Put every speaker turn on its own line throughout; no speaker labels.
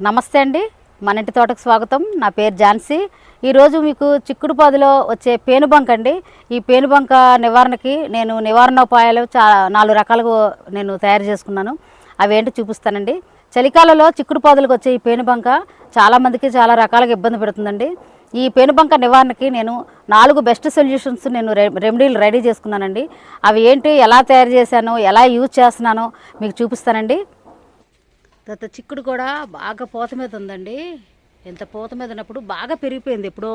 నమస్తే అండి. మన ఇంటి తోటకు స్వాగతం. నా పేరు ఝాన్సీ. ఈరోజు మీకు చిక్కుడు పాదులో వచ్చే పేనుబంక అండి. ఈ పేనుబంక నివారణకి నేను నివారణోపాయాలు చా నాలుగు రకాలుగా నేను తయారు చేసుకున్నాను. అవేంటి చూపిస్తానండి. చలికాలంలో చిక్కుడు పాదులకు వచ్చే ఈ పేనుబంక చాలామందికి చాలా రకాలుగా ఇబ్బంది పెడుతుందండి. ఈ పేనుబంక నివారణకి నేను నాలుగు బెస్ట్ సొల్యూషన్స్ నేను రె- రెమెడీలు రెడీ చేసుకున్నానండి. అవి ఏంటి ఎలా తయారు చేశాను ఎలా యూజ్ చేస్తున్నానో మీకు చూపిస్తానండి. తర్వాత చిక్కుడు కూడా బాగా పూత మీద ఉందండి. ఎంత పూత మీద ఉన్నప్పుడు బాగా పెరిగిపోయింది. ఎప్పుడో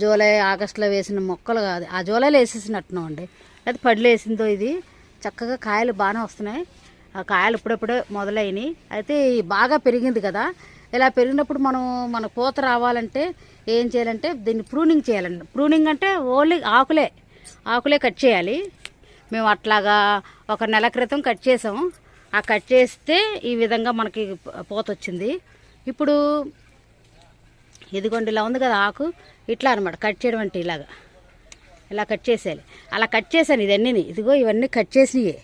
జూలై ఆగస్టులో వేసిన మొక్కలు కాదు. ఆ జూలైలో వేసేసినట్టున్నాం అండి అది పడిలో వేసిందో ఇది. చక్కగా కాయలు బాగానే వస్తున్నాయి. ఆ కాయలు ఇప్పుడప్పుడే మొదలైనవి అయితే బాగా పెరిగింది కదా. ఇలా పెరిగినప్పుడు మనం మన పూత రావాలంటే ఏం చేయాలంటే దీన్ని ప్రూనింగ్ చేయాలండి. ప్రూనింగ్ అంటే ఓన్లీ ఆకులే. ఆకులే కట్ చేయాలి. మేము అట్లాగా ఒక నెల క్రితం కట్ చేసాం ఆ కట్ చేస్తే ఈ విధంగా మనకి పోత వచ్చింది. ఇప్పుడు ఇదిగోండి ఇలా ఉంది కదా ఆకు. ఇట్లా అనమాట కట్ చేయడం అంటే ఇలాగా. ఇలా కట్ చేసేయాలి. అలా కట్ చేశాను ఇవన్నీ ఇదిగో ఇవన్నీ కట్ చేసినవి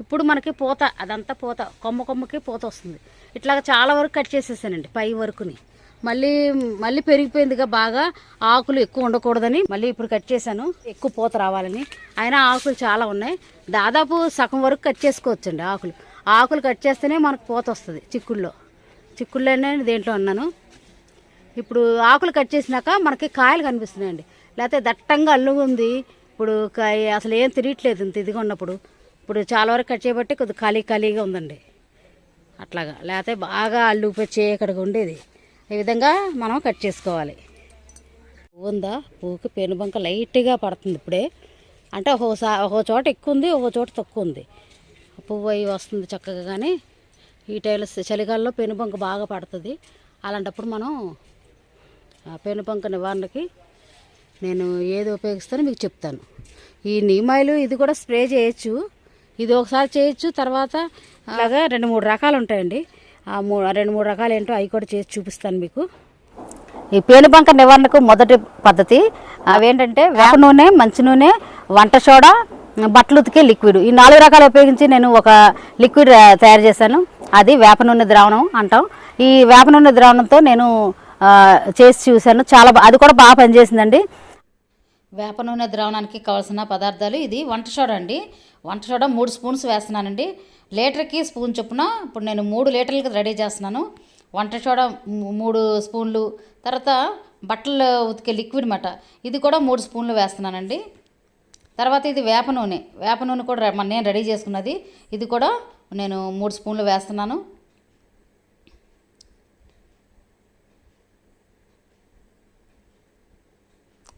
ఇప్పుడు మనకి పూత అదంతా పూత కొమ్మ కొమ్మకి పూత వస్తుంది. ఇట్లాగా చాలా వరకు కట్ చేసేసానండి పై వరకుని. మళ్ళీ మళ్ళీ పెరిగిపోయిందిగా బాగా ఆకులు ఎక్కువ ఉండకూడదని మళ్ళీ ఇప్పుడు కట్ చేశాను. ఎక్కువ పూత రావాలని. అయినా ఆకులు చాలా ఉన్నాయి. దాదాపు సగం వరకు కట్ చేసుకోవచ్చండి ఆకులు. ఆకులు కట్ చేస్తేనే మనకు పూత వస్తుంది చిక్కుల్లో. చిక్కుల్లోనే దేంట్లో ఉన్నాను. ఇప్పుడు ఆకులు కట్ చేసినాక మనకి కాయలు కనిపిస్తున్నాయండి. లేకపోతే దట్టంగా అల్లుగుంది ఇప్పుడు కాయ అసలు ఏం తిరగట్లేదు ఇంత ఇదిగా ఉన్నప్పుడు. ఇప్పుడు చాలా వరకు కట్ చేయబట్టి కొద్దిగా ఖాళీ ఖాళీగా ఉందండి. అట్లాగా. లేకపోతే బాగా అల్లుకుపోయి చీకటిగా ఉండేది. ఈ విధంగా మనం కట్ చేసుకోవాలి. పువ్వు ఉందా? పువ్వుకి పెనుబంక లైట్గా పడుతుంది ఇప్పుడే. అంటే ఒక్కోసారి ఒక్కో చోట ఎక్కువ ఉంది ఒక్కో చోట తక్కువ ఉంది. పువ్వు అయి వస్తుంది చక్కగా కానీ ఈ టైంలో చలికాలంలో పెనుబంక బాగా పడుతుంది. అలాంటప్పుడు మనం ఆ పెనుబంక నివారణకి నేను ఏది ఉపయోగిస్తానో మీకు చెప్తాను. ఈ నీమాయిలు ఇది కూడా స్ప్రే చేయొచ్చు. ఇది ఒకసారి చేయొచ్చు తర్వాత అలాగా రెండు మూడు రకాలు ఉంటాయండి. ఆ మూ రెండు మూడు రకాలు ఏంటో అవి కూడా చేసి చూపిస్తాను మీకు. ఈ పేనుబంక నివారణకు మొదటి పద్ధతి అవేంటంటే వేప నూనె మంచి నూనె వంట సోడా బట్టలు ఉతికే లిక్విడ్. ఈ నాలుగు రకాలు ఉపయోగించి నేను ఒక లిక్విడ్ తయారు చేశాను. అది వేప నూనె ద్రావణం అంటాం. ఈ వేప నూనె ద్రావణంతో నేను చేసి చూశాను. చాలా అది కూడా బాగా పనిచేసిందండి. వేప నూనె ద్రావణానికి కావాల్సిన పదార్థాలు ఇది. వంట సోడా అండి. వంట సోడా మూడు స్పూన్స్ వేస్తున్నానండి. లీటర్కి స్పూన్ చొప్పున ఇప్పుడు నేను మూడు లీటర్లకి రెడీ చేస్తున్నాను. వంట సోడా మూ- మూడు స్పూన్లు. తర్వాత బట్టలు ఉతికే లిక్విడ్ మాట ఇది కూడా మూడు స్పూన్లు వేస్తున్నానండి. తర్వాత ఇది వేప నూనె. వేప నూనె కూడా నేను రెడీ చేసుకున్నది. ఇది కూడా నేను మూడు స్పూన్లు వేస్తున్నాను.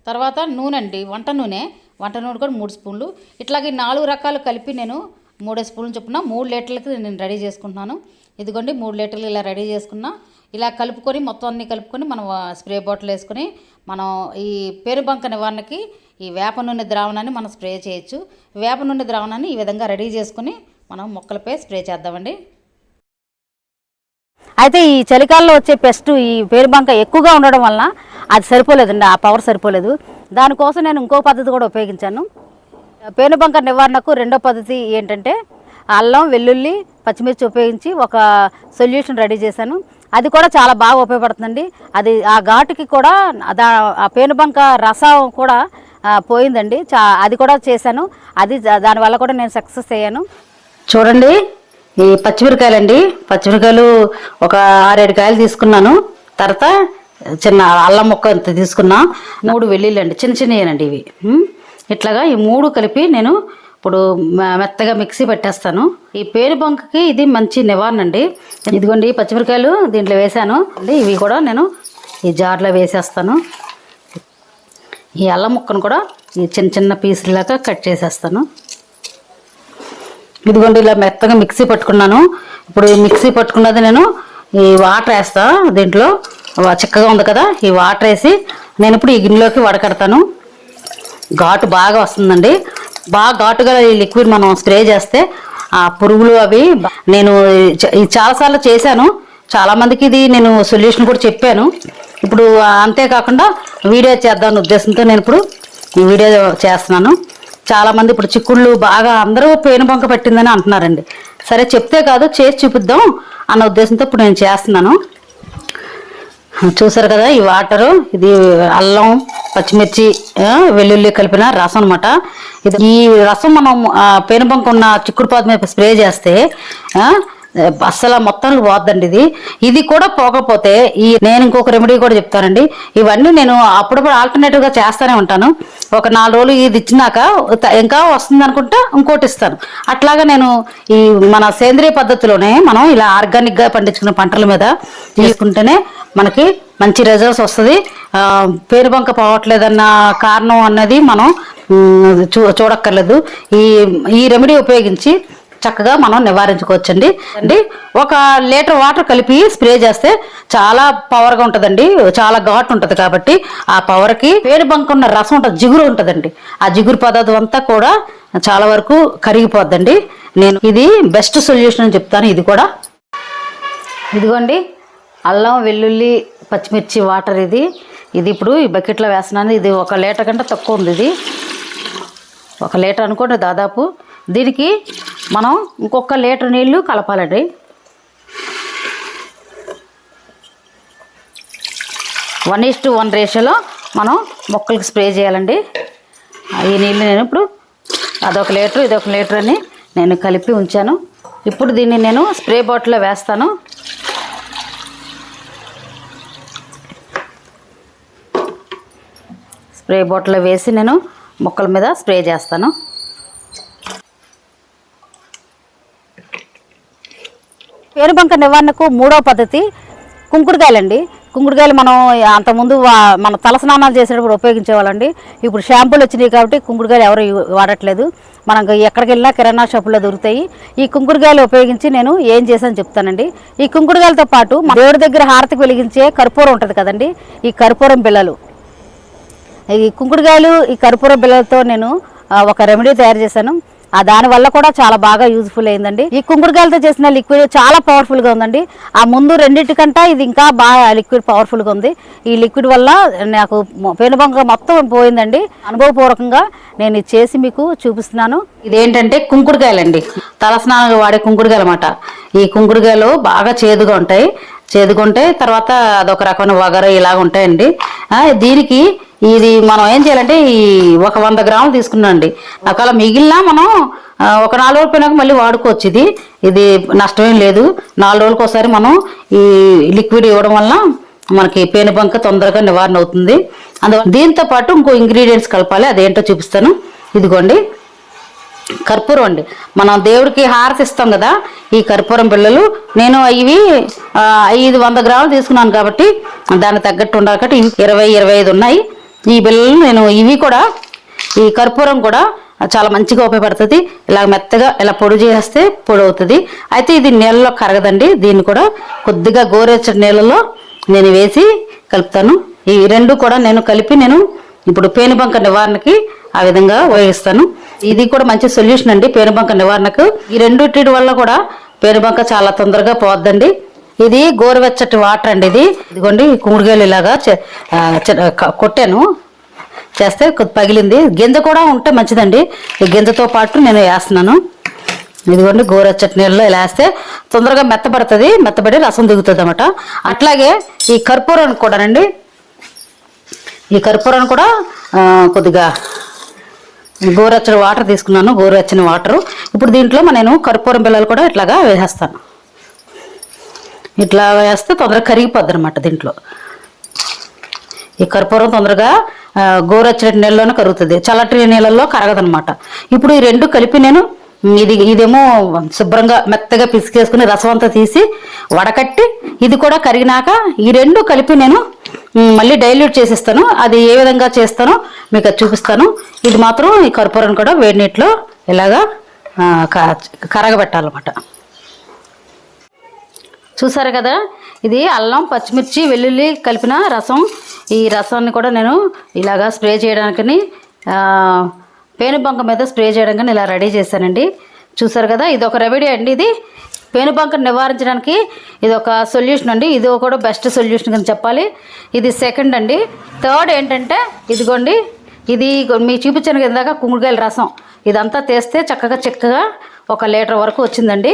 తర్వాత నూనె అండి వంట నూనె. వంట నూనె కూడా మూడు స్పూన్లు. ఇట్లాగే నాలుగు రకాలు కలిపి నేను మూడు స్పూన్లు చొప్పున మూడు లీటర్లకి నేను రెడీ చేసుకుంటున్నాను. ఇదిగోండి మూడు లీటర్లు ఇలా రెడీ చేసుకున్నా. ఇలా కలుపుకొని మొత్తం అన్ని కలుపుకొని మనం స్ప్రే బాటిల్ వేసుకొని మనం ఈ పేరుబంక నివారణకి ఈ వేప నూనె ద్రావణాన్ని మనం స్ప్రే చేయొచ్చు. వేప నూనె ద్రావణాన్ని ఈ విధంగా రెడీ చేసుకొని మనం మొక్కలపై స్ప్రే చేద్దామండి. అయితే ఈ చలికాలంలో వచ్చే పెస్ట్ ఈ పేరుబంక ఎక్కువగా ఉండడం వలన అది సరిపోలేదండి ఆ పవర్ సరిపోలేదు. దానికోసం నేను ఇంకో పద్ధతి కూడా ఉపయోగించాను. పేనుబంక నివారణకు రెండో పద్ధతి ఏంటంటే అల్లం వెల్లుల్లి పచ్చిమిర్చి ఉపయోగించి ఒక సొల్యూషన్ రెడీ చేశాను. అది కూడా చాలా బాగా ఉపయోగపడుతుందండి. అది ఆ ఘాటుకి కూడా దా ఆ పేనుబంక రసం కూడా పోయిందండి. చా అది కూడా చేశాను. అది దానివల్ల కూడా నేను సక్సెస్ అయ్యాను. చూడండి ఈ పచ్చిమిరకాయలు అండి పచ్చిమిరకాయలు ఒక ఆరేడు కాయలు తీసుకున్నాను. తర్వాత చిన్న అల్లం ముక్క ఇంత తీసుకున్నా. మూడు వెల్లుల్లి అండి చిన్న చిన్నవేనండి ఇవి. ఇట్లాగా ఈ మూడు కలిపి నేను ఇప్పుడు మె- మెత్తగా మిక్సీ పెట్టేస్తాను. ఈ పేరుబంకకి ఇది మంచి నివారణ అండి ఇదిగోండి పచ్చిమిరకాయలు దీంట్లో వేసాను అండి ఇవి కూడా నేను ఈ జార్లో వేసేస్తాను. ఈ అల్లం ముక్కను కూడా ఈ చిన్న చిన్న పీసులాగా కట్ చేసేస్తాను. ఇదిగోండి ఇలా మెత్తగా మిక్సీ పట్టుకున్నాను. ఇప్పుడు ఈ మిక్సీ పట్టుకున్నది నేను ఈ వాటర్ వేస్తా దీంట్లో. చిక్కగా ఉంది కదా ఈ వాటర్ వేసి నేను ఇప్పుడు ఈ గిన్నెలోకి వడకడతాను. ఘాటు బాగా వస్తుందండి. బాగా ఘాటుగా ఈ లిక్విడ్ మనం స్ప్రే చేస్తే ఆ పురుగులు అవి నేను చాలాసార్లు చేశాను. చాలా మందికి ఇది నేను సొల్యూషన్ కూడా చెప్పాను. ఇప్పుడు అంతేకాకుండా వీడియో చేద్దామని ఉద్దేశంతో నేను ఇప్పుడు ఈ వీడియో చేస్తున్నాను. చాలామంది ఇప్పుడు చిక్కుళ్ళు బాగా అందరూ పేనుబంక పట్టిందని అంటున్నారండి. సరే చెప్తే కాదు చేసి చూపిద్దాం అన్న ఉద్దేశంతో ఇప్పుడు నేను చేస్తున్నాను. చూసారు కదా ఈ వాటరు ఇది అల్లం పచ్చిమిర్చి వెల్లుల్లి కలిపిన రసం అనమాట ఇది ఈ రసం మనం ఆ, పేనుబంక ఉన్న చిక్కుడు పాదు మీద స్ప్రే చేస్తే అస్సలు మొత్తం పోద్దండి ఇది. ఇది కూడా పోకపోతే ఈ నేను ఇంకొక రెమెడీ కూడా చెప్తానండి. ఇవన్నీ నేను అప్పుడప్పుడు ఆల్టర్నేటివ్గా చేస్తానే ఉంటాను. ఒక నాలుగు రోజులు ఇది ఇచ్చినాక ఇంకా వస్తుంది అనుకుంటే ఇంకోటి ఇస్తాను. అట్లాగా నేను ఈ మన సేంద్రియ పద్ధతిలోనే మనం ఇలా ఆర్గానిక్గా పండించుకున్న పంటల మీద తీసుకుంటేనే మనకి మంచి రిజల్ట్స్ వస్తుంది. పేరు పేరుబంక పోవట్లేదన్న కారణం అన్నది మనం చూ చూడక్కర్లేదు. ఈ ఈ రెమెడీ ఉపయోగించి చక్కగా మనం నివారించుకోవచ్చండి. అండి ఒక లీటర్ వాటర్ కలిపి స్ప్రే చేస్తే చాలా పవర్గా ఉంటుందండి. చాలా ఘాట్ ఉంటుంది కాబట్టి ఆ పవర్కి వేడి బంక ఉన్న రసం ఉంటుంది జిగురు ఉంటుందండి. ఆ జిగురు పదార్థం అంతా కూడా చాలా వరకు కరిగిపోద్దండి. నేను ఇది బెస్ట్ సొల్యూషన్ అని చెప్తాను ఇది కూడా. ఇదిగోండి అల్లం వెల్లుల్లి పచ్చిమిర్చి వాటర్ ఇది. ఇది ఇప్పుడు ఈ బకెట్లో వేస్తున్నాను. ఇది ఒక లీటర్ కంటే తక్కువ ఉంది ఇది. ఒక లీటర్ అనుకోండి దాదాపు. దీనికి మనం ఇంకొక లీటర్ నీళ్ళు కలపాలండి. వన్ ఈస్ టు వన్ రేషియోలో మనం మొక్కలకు స్ప్రే చేయాలండి. ఆ, ఈ నీళ్ళు నేను ఇప్పుడు అదొక లీటర్ ఇదొక లీటర్ అని నేను కలిపి ఉంచాను. ఇప్పుడు దీన్ని నేను స్ప్రే బాటిల్లో వేస్తాను. స్ప్రే బాటిల్లో వేసి నేను మొక్కల మీద స్ప్రే చేస్తాను. పేనుబంక నివారణకు మూడో పద్ధతి కుంకుడుకాయలండి కుంకుడుకాయలు మనం అంతకుముందు వా- మన తలస్నానాలు చేసేటప్పుడు ఉపయోగించేవాళ్ళండి. ఇప్పుడు షాంపూలు వచ్చినాయి కాబట్టి కుంకుడుకాయలు ఎవరు వాడట్లేదు. మనం ఎక్కడికి వెళ్ళినా కిరాణా షాపుల్లో దొరుకుతాయి. ఈ కుంకుడుకాయలు ఉపయోగించి నేను ఏం చేశాను చెప్తానండి. ఈ కుంకుడుకాయలతో పాటు మన దేవుడి దగ్గర హారతికి వెలిగించే కర్పూరం ఉంటుంది కదండి ఈ కర్పూరం బిళ్ళలు. ఈ కుంకుడుకాయలు ఈ కర్పూరం బిళ్ళలతో నేను ఒక రెమెడీ తయారు చేశాను. ఆ దాని వల్ల కూడా చాలా బాగా యూజ్ఫుల్ అయిందండి. ఈ కుంకుడుకాయలతో చేసిన లిక్విడ్ చాలా పవర్ఫుల్గా ఉందండి. ఆ ముందు రెండింటికంటే ఇది ఇంకా బాగా లిక్విడ్ పవర్ఫుల్గా ఉంది. ఈ లిక్విడ్ వల్ల నాకు పెనుబొంగ పెనుబంక మొత్తం పోయిందండి. అనుభవపూర్వకంగా నేను ఇది చేసి మీకు చూపిస్తున్నాను. ఇదేంటంటే కుంకుడుకాయలండి తలస్నానాలు వాడే కుంకుడుకాయలు ఈ కుంకుడుకాయలు బాగా చేదుగా ఉంటాయి. చేదుకుంటే తర్వాత అదొక రకమైన వగర ఇలాగ ఉంటాయండి. దీనికి ఇది మనం ఏం చేయాలంటే ఈ ఒక వంద గ్రాములు తీసుకున్నాండి ఒకవేళ మిగిలినా మనం ఒక నాలుగు రోజులు పోయినాక మళ్ళీ వాడుకోవచ్చు ఇది. ఇది నష్టమేం లేదు. నాలుగు రోజులకు ఒకసారి మనం ఈ లిక్విడ్ ఇవ్వడం వల్ల మనకి పేనుబంక తొందరగా నివారణ అవుతుంది. అందువల్ల దీంతో పాటు ఇంకో ఇంగ్రీడియంట్స్ కలపాలి. అదేంటో చూపిస్తాను. ఇదిగోండి. కర్పూరం అండి. మనం దేవుడికి హారతి ఇస్తాం కదా ఈ కర్పూరం పిల్లలు నేను ఇవి ఐదు వంద గ్రాములు తీసుకున్నాను కాబట్టి దానికి తగ్గట్టు ఉండాలి కాబట్టి ఇరవై ఇరవై ఐదు ఉన్నాయి. ఈ పిల్లలు నేను ఇవి కూడా ఈ కర్పూరం కూడా చాలా మంచిగా ఉపయోగపడుతుంది. ఇలా మెత్తగా ఇలా పొడి చేస్తే పొడి అవుతుంది. అయితే ఇది నీళ్ళలో కరగదండి. దీన్ని కూడా కొద్దిగా గోరెచ్చటి నీళ్ళలో నేను వేసి కలుపుతాను. ఈ రెండు కూడా నేను కలిపి నేను ఇప్పుడు పేనుబంక నివారణకి ఆ విధంగా ఉపయోగిస్తాను. ఇది కూడా మంచి సొల్యూషన్ అండి. పేనుబంక నివారణకు. ఈ రెండుటి వల్ల కూడా పేనుబంక చాలా తొందరగా పోద్దండి. ఇది గోరువెచ్చటి వాటర్ అండి ఇది. ఇదిగోండి ఈ ఇలాగా కొట్టాను. చేస్తే కొద్ది పగిలింది. గింజ కూడా ఉంటే మంచిదండి. ఈ గింజతో పాటు నేను వేస్తున్నాను. ఇదిగోండి గోరువెచ్చటి నీళ్ళలో ఇలా వేస్తే తొందరగా మెత్తబడుతుంది. మెత్తబడి రసం దిగుతుంది అనమాట అట్లాగే ఈ కర్పూరం కూడానండి. ఈ కర్పూరాన్ని కూడా కొద్దిగా గోరెచ్చని వాటర్ తీసుకున్నాను గోరెచ్చని వాటర్. ఇప్పుడు దీంట్లో నేను కర్పూరం పిల్లలు కూడా ఇట్లాగా వేసేస్తాను. ఇట్లా వేస్తే తొందరగా కరిగిపోద్ది అనమాట దీంట్లో. ఈ కర్పూరం తొందరగా ఆ, నీళ్ళలోనే కరుగుతుంది. చల్లటి నీళ్ళల్లో కరగదనమాట ఇప్పుడు ఈ రెండు కలిపి నేను ఇది ఇదేమో శుభ్రంగా మెత్తగా పిసికేసుకుని రసం అంతా తీసి వడకట్టి ఇది కూడా కరిగినాక ఈ రెండు కలిపి నేను మళ్ళీ డైల్యూట్ చేసేస్తాను. అది ఏ విధంగా చేస్తానో మీకు అది చూపిస్తాను. ఇది మాత్రం ఈ కర్పూరం కూడా వేడి నీటిలో ఇలాగా క- కరగబెట్టాలన్నమాట. చూసారు కదా? ఇది అల్లం పచ్చిమిర్చి వెల్లుల్లి కలిపిన రసం. ఈ రసాన్ని కూడా నేను ఇలాగా స్ప్రే చేయడానికి పేను పేనుబంక మీద స్ప్రే చేయడానికి ఇలా రెడీ చేశానండి. చూసారు కదా? ఇది ఒక రెమెడీ అండి ఇది. పేనుబంకను నివారించడానికి ఇది ఒక సొల్యూషన్ అండి. ఇది కూడా బెస్ట్ సొల్యూషన్ కింద చెప్పాలి. ఇది సెకండ్ అండి. థర్డ్ ఏంటంటే ఇదిగోండి ఇది మీ చూపించిన ఇందాక కుంకుడుకాయల రసం. ఇదంతా తీస్తే చక్కగా చిక్కగా ఒక లీటర్ వరకు వచ్చిందండి.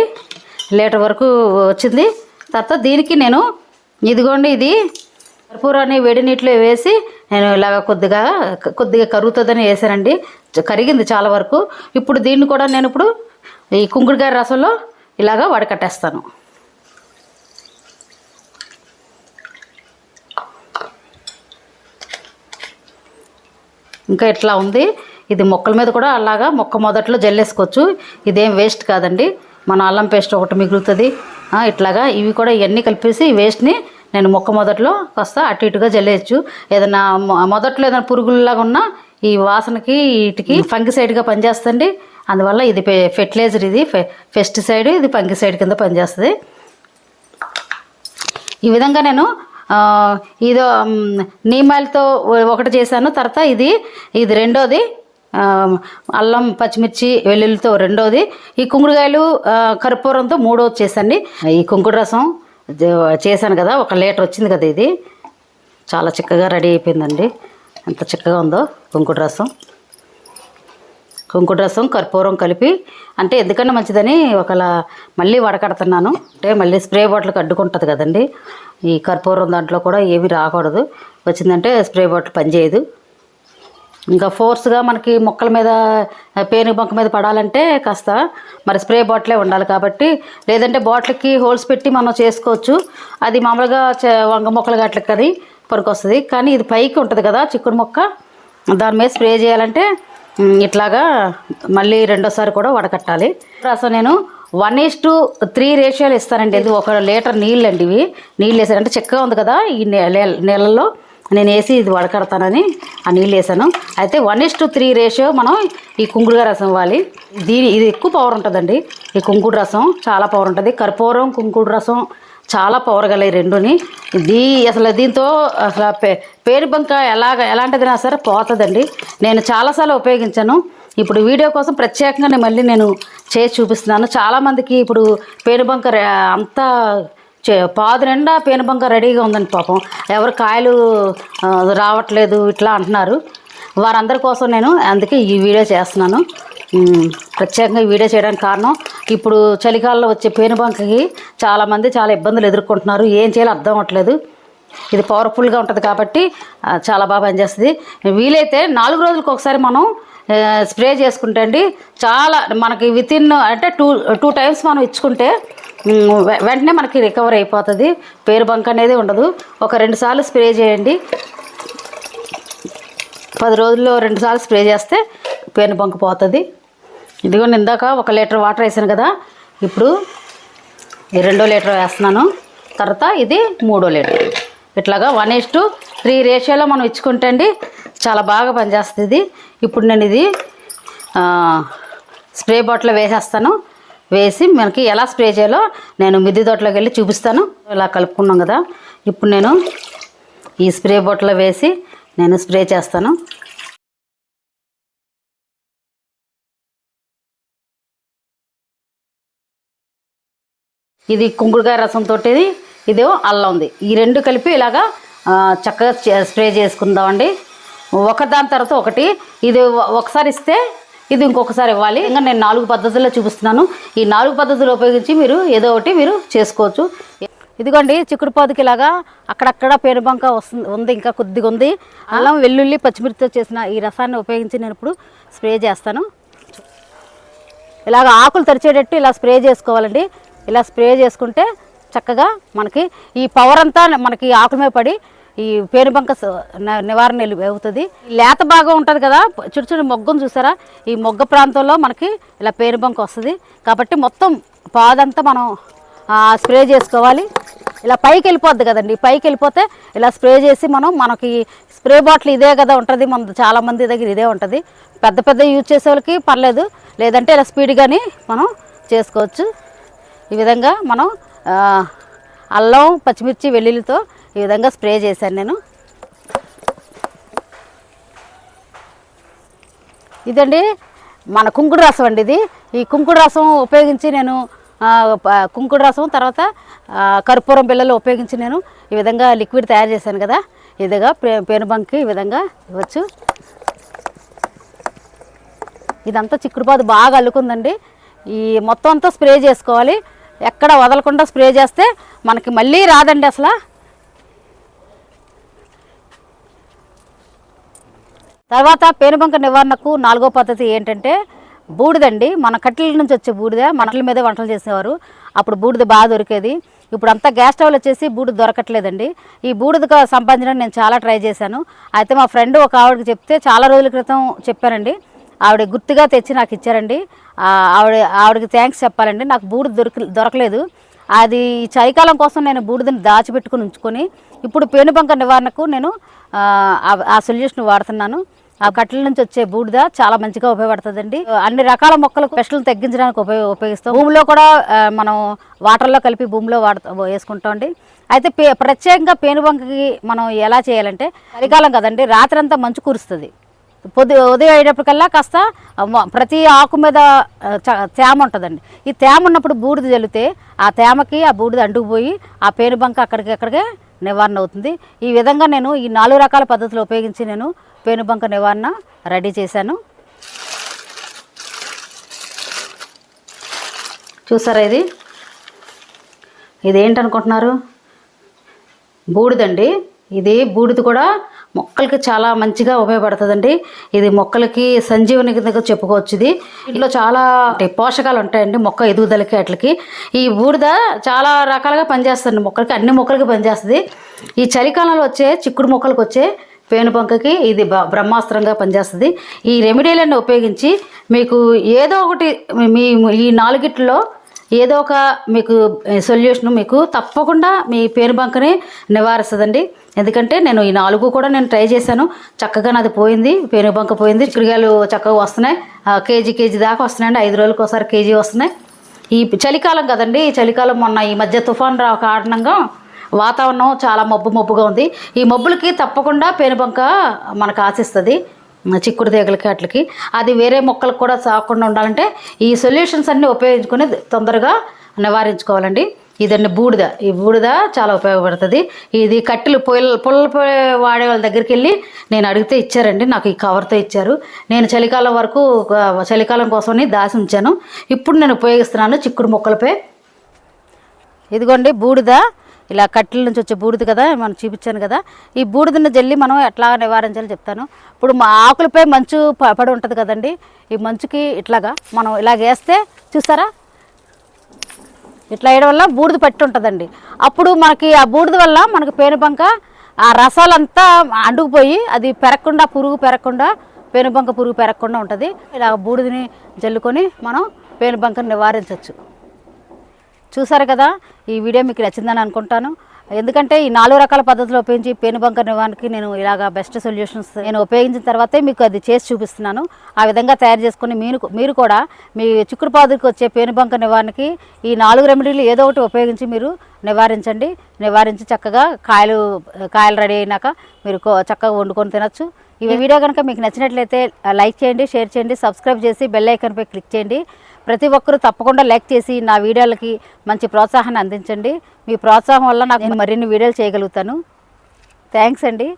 లీటర్ వరకు వచ్చింది. తర్వాత దీనికి నేను ఇదిగోండి ఇది కర్పూరాన్ని వేడి నీటిలో వేసి నేను ఇలాగ కొద్దిగా కొద్దిగా కరుగుతుందని వేసానండి. కరిగింది చాలా వరకు. ఇప్పుడు దీన్ని కూడా నేను ఇప్పుడు ఈ కుంకుడుకాయ రసంలో ఇలాగా వడకట్టేస్తాను. ఇంకా ఇట్లా ఉంది. ఇది మొక్కల మీద కూడా అలాగా మొక్క మొదట్లో జల్లేసుకోవచ్చు. ఇదేం వేస్ట్ కాదండి. మన అల్లం పేస్ట్ ఒకటి మిగులుతుంది. ఇట్లాగా ఇవి కూడా ఇవన్నీ కలిపేసి వేస్ట్ని నేను మొక్క మొదట్లో కాస్త అటు ఇటుగా జల్లేయచ్చు. ఏదైనా మొదట్లో ఏదైనా పురుగుల్లాగా ఉన్నా ఈ వాసనకి వీటికి ఫంగిసైడ్గా పనిచేస్తుంది అందువల్ల ఇది ఫెర్టిలైజర్ ఇది. పెస్టిసైడ్ ఇది ఫంగిసైడ్ కింద పనిచేస్తుంది. ఈ విధంగా నేను ఇదో నీమాయిలతో ఒకటి చేశాను. తర్వాత ఇది ఇది రెండోది అల్లం పచ్చిమిర్చి వెల్లుల్లితో రెండోది. ఈ కుంకుడుకాయలు ఆ, కర్పూరంతో మూడోది చేశాండి ఈ కుంకుడు రసం చేశాను కదా ఒక లీటర్ వచ్చింది కదా ఇది. చాలా చిక్కగా రెడీ అయిపోయిందండి. ఎంత చిక్కగా ఉందో కుంకుడు రసం. కుంకుడు రసం కర్పూరం కలిపి అంటే ఎందుకన్నా మంచిదని ఒకలా మళ్ళీ వడకడుతున్నాను. అంటే మళ్ళీ స్ప్రే బాటిల్కి అడ్డుకుంటుంది కదండి. ఈ కర్పూరం దాంట్లో కూడా ఏమి రాకూడదు. వచ్చిందంటే స్ప్రే బాటిల్ పనిచేయదు ఇంకా ఫోర్స్గా మనకి మొక్కల మీద పేను బంక మీద పడాలంటే కాస్త మరి స్ప్రే బాటిలే ఉండాలి కాబట్టి లేదంటే బాటిల్కి హోల్స్ పెట్టి మనం చేసుకోవచ్చు. అది మామూలుగా వంగ మొక్కలు గట్లకి కానీ పనికొస్తుంది కానీ ఇది పైకి ఉంటుంది కదా చిక్కుడు మొక్క. దాని మీద స్ప్రే చేయాలంటే ఇట్లాగా మళ్ళీ రెండోసారి కూడా వడకట్టాలి. అసలు నేను వన్ ఈస్ టు త్రీ రేషియోలు ఇస్తానండి. ఇది ఒక లీటర్ నీళ్ళు అండి ఇవి. నీళ్ళు అంటే చిక్కగా ఉంది కదా ఈ నే- నీళ్ళల్లో నేను వేసి ఇది వడకడతానని ఆ నీళ్ళు వేసాను. అయితే one is two three ratio మనం ఈ కుంకుడుగా రసం ఇవ్వాలి. దీని ఇది ఎక్కువ పవర్ ఉంటుందండి. ఈ కుంకుడు రసం చాలా పవర్ ఉంటుంది. కర్పూరం కుంకుడు రసం చాలా పవర్ గల ఈ రెండుని. దీ అసలు దీంతో అసలు పే పేరు బంక ఎలాగ ఎలాంటిదైనా సరే పోతుందండి. నేను చాలాసార్లు ఉపయోగించాను. ఇప్పుడు వీడియో కోసం ప్రత్యేకంగా నేను మళ్ళీ నేను చేసి చూపిస్తున్నాను. చాలామందికి ఇప్పుడు పేనుబంక అంతా చే పాదు నిండా పేనుబంక రెడీగా ఉందండి పాపం. ఎవరు కాయలు రావట్లేదు ఇట్లా అంటున్నారు. వారందరి కోసం నేను అందుకే ఈ వీడియో చేస్తున్నాను. ప్రత్యేకంగా వీడియో చేయడానికి కారణం ఇప్పుడు చలికాలంలో వచ్చే పేనుబంకకి చాలామంది చాలా ఇబ్బందులు ఎదుర్కొంటున్నారు. ఏం చేయాలో అర్థం అవ్వట్లేదు. ఇది పవర్ఫుల్గా ఉంటుంది కాబట్టి చాలా బాగా పనిచేస్తుంది. వీలైతే నాలుగు రోజులకు ఒకసారి మనం స్ప్రే చేసుకుంటే అండి చాలా మనకి వితిన్ అంటే టూ టూ టైమ్స్ మనం ఇచ్చుకుంటే వె- వెంటనే మనకి రికవర్ అయిపోతుంది. పేరు బంక్ అనేది ఉండదు. ఒక రెండు సార్లు స్ప్రే చేయండి. పది రోజుల్లో రెండు సార్లు స్ప్రే చేస్తే పేను బంక్ పోతుంది. ఇదిగో ఇందాక ఒక లీటర్ వాటర్ వేసాను కదా ఇప్పుడు ఈ రెండో లీటర్ వేస్తున్నాను. తర్వాత ఇది మూడో లీటర్. ఇట్లాగా వన్ ఇస్ టు త్రీ రేషియోలో మనం ఇచ్చుకుంటే అండి చాలా బాగా పనిచేస్తుంది ఇది. ఇప్పుడు నేను ఇది స్ప్రే బాటిల్ వేసేస్తాను. వేసి మనకి ఎలా స్ప్రే చేయాలో నేను మిద్దె తోటలోకి వెళ్ళి చూపిస్తాను. ఇలా కలుపుకున్నాం కదా. ఇప్పుడు నేను ఈ స్ప్రే బాటిల్లో వేసి నేను స్ప్రే చేస్తాను. ఇది కుంకుడుకాయ రసంతో ఇదేమో అల్లం ఉంది. ఈ రెండు కలిపి ఇలాగా చక్కగా చే- స్ప్రే చేసుకుందామండి. ఒకదాని తర్వాత ఒకటి. ఇది ఒకసారి ఇస్తే ఇది ఇంకొకసారి ఇవ్వాలి. ఇంకా నేను నాలుగు పద్ధతుల్లో చూపిస్తున్నాను. ఈ నాలుగు పద్ధతులు ఉపయోగించి మీరు ఏదో ఒకటి మీరు చేసుకోవచ్చు. ఇదిగోండి చిక్కుడు పాదుకి ఇలాగా అక్కడక్కడ పేరుబంక వస్తుంది ఉంది ఇంకా కొద్దిగా ఉంది. అల్లం వెల్లుల్లి పచ్చిమిర్చితో చేసిన ఈ రసాన్ని ఉపయోగించి నేను ఇప్పుడు స్ప్రే చేస్తాను. ఇలాగ ఆకులు తరిచేటట్టు ఇలా స్ప్రే చేసుకోవాలండి. ఇలా స్ప్రే చేసుకుంటే చక్కగా మనకి ఈ పవర్ అంతా మనకి ఆకుల మీద పడి ఈ పేనుబంక నివారణ అవుతుంది. లేత బాగా ఉంటుంది కదా చిన్న చిన్న మొగ్గను చూసారా? ఈ మొగ్గ ప్రాంతంలో మనకి ఇలా పేనుబంక వస్తుంది. కాబట్టి మొత్తం పాదంతా మనం స్ప్రే చేసుకోవాలి. ఇలా పైకి వెళ్ళిపోద్ది కదండి. పైకి వెళ్ళిపోతే ఇలా స్ప్రే చేసి మనం మనకి స్ప్రే బాటిల్ ఇదే కదా ఉంటుంది. మన చాలామంది దగ్గర ఇదే ఉంటుంది. పెద్ద పెద్ద యూజ్ చేసే వాళ్ళకి పర్లేదు. లేదంటే ఇలా స్పీడ్గానే మనం చేసుకోవచ్చు. ఈ విధంగా మనం అల్లం పచ్చిమిర్చి వెల్లుల్లితో ఈ విధంగా స్ప్రే చేశాను నేను. ఇదండి మన కుంకుడు రసం అండి ఇది. ఈ కుంకుడు రసం ఉపయోగించి నేను కుంకుడు రసం తర్వాత కర్పూరం పిల్లలు ఉపయోగించి నేను ఈ విధంగా లిక్విడ్ తయారు చేశాను కదా. ఇదిగా పే పేనుబంకి ఈ విధంగా ఇవ్వచ్చు. ఇదంతా చిక్కుడుపాదు బాగా అల్లుకుందండి. ఈ మొత్తం అంతా స్ప్రే చేసుకోవాలి. ఎక్కడ వదలకుండా స్ప్రే చేస్తే మనకి మళ్ళీ రాదండి అసలు. తర్వాత పేనుబంక నివారణకు నాలుగో పద్ధతి ఏంటంటే బూడిదండి. మన కట్టెల నుంచి వచ్చే బూడిద మనల మీద వంటలు చేసేవారు. అప్పుడు బూడిద బాగా దొరికేది. ఇప్పుడు అంతా గ్యాస్ స్టవ్లు వచ్చేసి బూడిద దొరకట్లేదండి. ఈ బూడిదకు సంబంధించిన సంపాదించడానికి నేను చాలా ట్రై చేశాను. అయితే మా ఫ్రెండ్ ఒక ఆవిడకి చెప్తే చాలా రోజుల క్రితం చెప్పానండి. ఆవిడ గుర్తుగా తెచ్చి నాకు ఇచ్చారండి. ఆవిడ ఆవిడకి థ్యాంక్స్ చెప్పాలండి. నాకు బూడిద దొరక దొరకలేదు. అది ఈ చలికాలం కోసం నేను బూడిదని దాచిపెట్టుకుని ఉంచుకొని ఇప్పుడు పేనుబంక నివారణకు నేను ఆ, సొల్యూషన్ వాడుతున్నాను. ఆ కట్టెల నుంచి వచ్చే బూడిద చాలా మంచిగా ఉపయోగపడుతుందండి. అన్ని రకాల మొక్కలకు పెస్టులు తగ్గించడానికి ఉపయోగ ఉపయోగిస్తాం. భూమిలో కూడా మనం వాటర్లో కలిపి భూమిలో వాడుతా వేసుకుంటామండి. అయితే పే ప్రత్యేకంగా పేనుబంకకి మనం ఎలా చేయాలంటే చలికాలం కదండి రాత్రంతా మంచు కురుస్తుంది. పొద్దు ఉదయం అయ్యేటప్పటికల్లా కాస్త ప్రతి ఆకు మీద చ- తేమ ఉంటుందండి. ఈ తేమ ఉన్నప్పుడు బూడిద చల్లితే ఆ తేమకి ఆ బూడిద అంటుకుపోయి ఆ పేనుబంక అక్కడికి అక్కడికే నివారణ అవుతుంది. ఈ విధంగా నేను ఈ నాలుగు రకాల పద్ధతులు ఉపయోగించి నేను పేనుబంక నివారణ రెడీ చేశాను. చూసారా ఇది? ఇదేంటనుకుంటున్నారు? బూడిదండి. ఇది బూడిద కూడా మొక్కలకి చాలా మంచిగా ఉపయోగపడుతుందండి. ఇది మొక్కలకి సంజీవని కింద చెప్పుకోవచ్చు ఇది. ఇందులో చాలా పోషకాలు ఉంటాయండి మొక్క ఎదుగుదలకి అట్లకి ఈ బూడిద చాలా రకాలుగా పనిచేస్తుంది మొక్కలకి. అన్ని మొక్కలకి పనిచేస్తుంది. ఈ చలికాలంలో వచ్చే చిక్కుడు మొక్కలకు వచ్చే పేనుబంకకి ఇది బ- బ్రహ్మాస్త్రంగా పనిచేస్తుంది. ఈ రెమెడీలన్నీ ఉపయోగించి మీకు ఏదో ఒకటి మీ ఈ నాలుగిట్లో ఏదో ఒక మీకు సొల్యూషన్ మీకు తప్పకుండా మీ పేరు బంకని నివారిస్తుందండి. ఎందుకంటే నేను ఈ నాలుగు కూడా నేను ట్రై చేశాను. చక్కగా నాది పోయింది పేరు బంక పోయింది. చిక్కుడుగాయలు చక్కగా వస్తున్నాయి. ఆ, కేజీ కేజీ దాకా వస్తున్నాయండి. ఐదు రోజులకు ఒకసారి కేజీ వస్తున్నాయి. ఈ చలికాలం కదండి. ఈ చలికాలం మొన్న ఈ మధ్య తుఫాన్ రా కారణంగా వాతావరణం చాలా మబ్బు మబ్బుగా ఉంది. ఈ మబ్బులకి తప్పకుండా పేనుబంక మనకు ఆశిస్తుంది. చిక్కుడు తీగలకి అట్లకి అది వేరే మొక్కలకు కూడా సాగకుండా ఉండాలంటే ఈ సొల్యూషన్స్ అన్నీ ఉపయోగించుకొని తొందరగా నివారించుకోవాలండి. ఇదండి బూడిద. ఈ బూడిద చాలా ఉపయోగపడుతుంది. ఇది కట్టెలు పొయ్యిలు పుల్ల వాడే వాళ్ళ దగ్గరికి వెళ్ళి నేను అడిగితే ఇచ్చారండి. నాకు ఈ కవర్తో ఇచ్చారు. నేను చలికాలం వరకు చలికాలం కోసమని దాసి ఉంచాను. ఇప్పుడు నేను ఉపయోగిస్తున్నాను చిక్కుడు మొక్కలపై. ఇదిగోండి బూడిద. ఇలా కట్టెల నుంచి వచ్చే బూడిద కదా మనం చూపించాను కదా. ఈ బూడిదని జల్లి మనం ఎట్లా నివారించాలో చెప్తాను. ఇప్పుడు మా ఆకులపై మంచు ప- పడి ఉంటుంది కదండి. ఈ మంచుకి ఇట్లాగా మనం ఇలా వేస్తే చూసారా? ఇట్లా వేయడం వల్ల బూడిద పట్టి ఉంటుందండి. అప్పుడు మనకి ఆ బూడిద వల్ల మనకి పేనుబంక ఆ రసాలంతా అండుకుపోయి అది పెరగకుండా పురుగు పెరగకుండా పేనుబంక పురుగు పెరగకుండా ఉంటుంది. ఇలా బూడిదని జల్లుకొని మనం పేనుబంకను నివారించవచ్చు చూసారు కదా? ఈ వీడియో మీకు నచ్చిందని అనుకుంటాను. ఎందుకంటే ఈ నాలుగు రకాల పద్ధతులు ఉపయోగించి పేనుబంక నివారణకి నేను ఇలాగా బెస్ట్ సొల్యూషన్స్ నేను ఉపయోగించిన తర్వాతే మీకు అది చేసి చూపిస్తున్నాను. ఆ విధంగా తయారు చేసుకుని మీరు మీరు కూడా మీ చిక్కుడు పాదుకి వచ్చే పేనుబంక నివారణకి ఈ నాలుగు రెమెడీలు ఏదో ఒకటి ఉపయోగించి మీరు నివారించండి. నివారించి చక్కగా కాయలు కాయలు రెడీ అయినాక మీరు కో- చక్కగా వండుకొని తినచ్చు. ఈ వీడియో కనుక మీకు నచ్చినట్లయితే లైక్ చేయండి షేర్ చేయండి సబ్స్క్రైబ్ చేసి బెల్ ఐకన్పై క్లిక్ చేయండి. ప్రతి ఒక్కరూ తప్పకుండా లైక్ చేసి నా వీడియోలకి మంచి ప్రోత్సాహాన్ని అందించండి. మీ ప్రోత్సాహం వల్ల నాకు నేను మరిన్ని వీడియోలు చేయగలుగుతాను. థ్యాంక్స్ అండి.